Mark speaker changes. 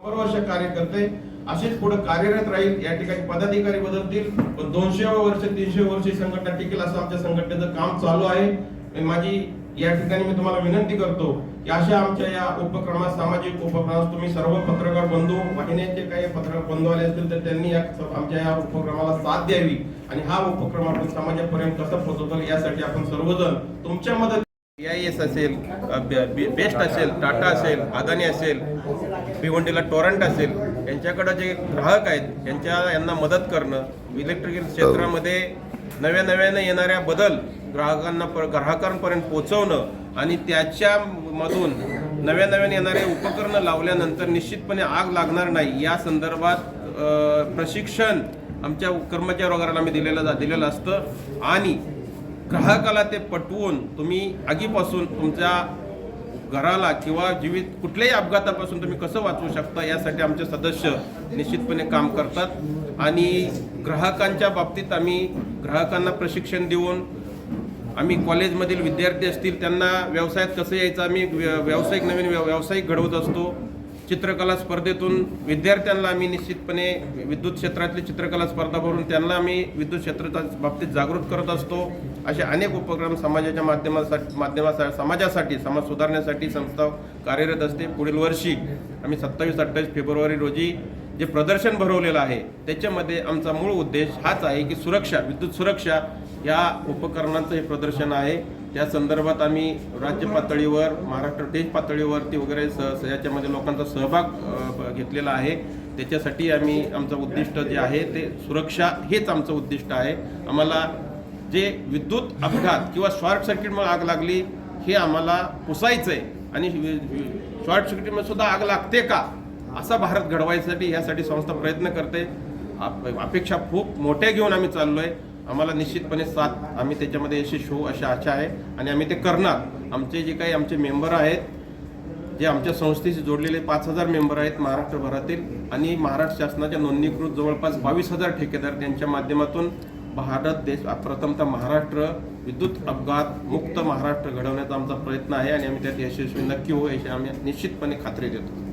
Speaker 1: शंभर वर्ष कार्य करते असेच पुढे कार्यरत राहील या ठिकाणी पदाधिकारी बदलतील. पण दोनशे वर्ष तीनशे वर्ष संघटना टिकेल असं आमच्या संघटनेचं काम चालू आहे. माझी या ठिकाणी मी तुम्हाला विनंती करतो की अशा आमच्या या उपक्रमात सामाजिक उपक्रमात तुम्ही सर्व पत्रकार बंधू वाहिन्यांचे काही पत्रकार बंधू आले असतील तर त्यांनी या आमच्या या उपक्रमाला साथ द्यावी. आणि हा उपक्रम आपण समाजापर्यंत कसा पोहोचवतो यासाठी आपण सर्वजण तुमच्या मदत एस असेल बेस्ट असेल टाटा असेल अदानी असेल भिवंडीला टोरंट असेल यांच्याकडं जे ग्राहक आहेत यांच्या यांना मदत करणं इलेक्ट्रिकल क्षेत्रामध्ये नव्या नव्याने येणाऱ्या बदल ग्राहकांना ग्राहकांपर्यंत पोहोचवणं आणि त्याच्यामधून नव्या नव्याने येणारे उपकरणं लावल्यानंतर निश्चितपणे आग लागणार नाही या संदर्भात प्रशिक्षण आमच्या कर्मचारी वगैरेला आम्ही दिलेलं जा- दिलेलं असतं. आणि ग्राहकाला ते पटवून तुम्ही आगीपासून तुमच्या घराला किंवा जीवित कुठल्याही अपघातापासून तुम्ही कसं वाचवू शकता यासाठी आमचे सदस्य निश्चितपणे काम करतात. आणि ग्राहकांच्या बाबतीत आम्ही ग्राहकांना प्रशिक्षण देऊन आम्ही कॉलेजमधील विद्यार्थी असतील त्यांना व्यवसायात कसं यायचं आम्ही व्य- व्यावसायिक नवीन व्यावसायिक घडवत असतो. चित्रकला स्पर्धेतून विद्यार्थ्यांना आम्ही निश्चितपणे विद्युत क्षेत्रातली चित्रकला स्पर्धा भरून त्यांना आम्ही विद्युत क्षेत्राच्या बाबतीत जागृत करत असतो. असे अनेक उपक्रम समाजाच्या माध्यमासाठी माध्यमासाठी समाजासाठी समाज सुधारण्यासाठी संस्था कार्यरत असते. पुढील वर्षी आम्ही सत्तावीस अठ्ठावीस फेब्रुवारी रोजी जे प्रदर्शन भरवलेलं आहे त्याच्यामध्ये आमचा मूळ उद्देश हाच आहे की सुरक्षा विद्युत सुरक्षा या उपकरणांचं हे प्रदर्शन आहे. त्या संदर्भात आम्ही राज्य पातळीवर महाराष्ट्र देश पातळीवरती वगैरे स याच्यामध्ये लोकांचा सहभाग ब- घेतलेला आहे. त्याच्यासाठी आम्ही आमचं उद्दिष्ट जे आहे ते सुरक्षा हेच आमचं उद्दिष्ट आहे. आम्हाला जे विद्युत अपघात किंवा शॉर्ट सर्किटमुळे आग लागली हे आम्हाला पुसायचं आहे आणि शॉर्ट सर्किटमध्ये सुद्धा आग लागते का? असा भारत घडवायसाठी यासाठी संस्था प्रयत्न करते. आप- अपेक्षा खूप मोठ्या घेऊन आम्ही चाललो आहे आम्हाला निश्चितपणे साथ आम्ही त्याच्यामध्ये यशस्वी होऊ अशी आशा आहे. आणि आम्ही ते करणार. आमचे जे काही आमचे मेंबर आहेत जे आमच्या संस्थेशी जोडलेले पाच हजार मेंबर आहेत महाराष्ट्रभरातील आणि महाराष्ट्र शासनाच्या नोंदणीकृत जवळपास बावीस हजार ठेकेदार त्यांच्या माध्यमातून भारत देश प्रथमतः महाराष्ट्र विद्युत अपघात मुक्त महाराष्ट्र घडवण्याचा आमचा प्रयत्न आहे आणि आम्ही त्यात यशस्वी नक्की होऊ याची आम्ही निश्चितपणे खात्री देतो.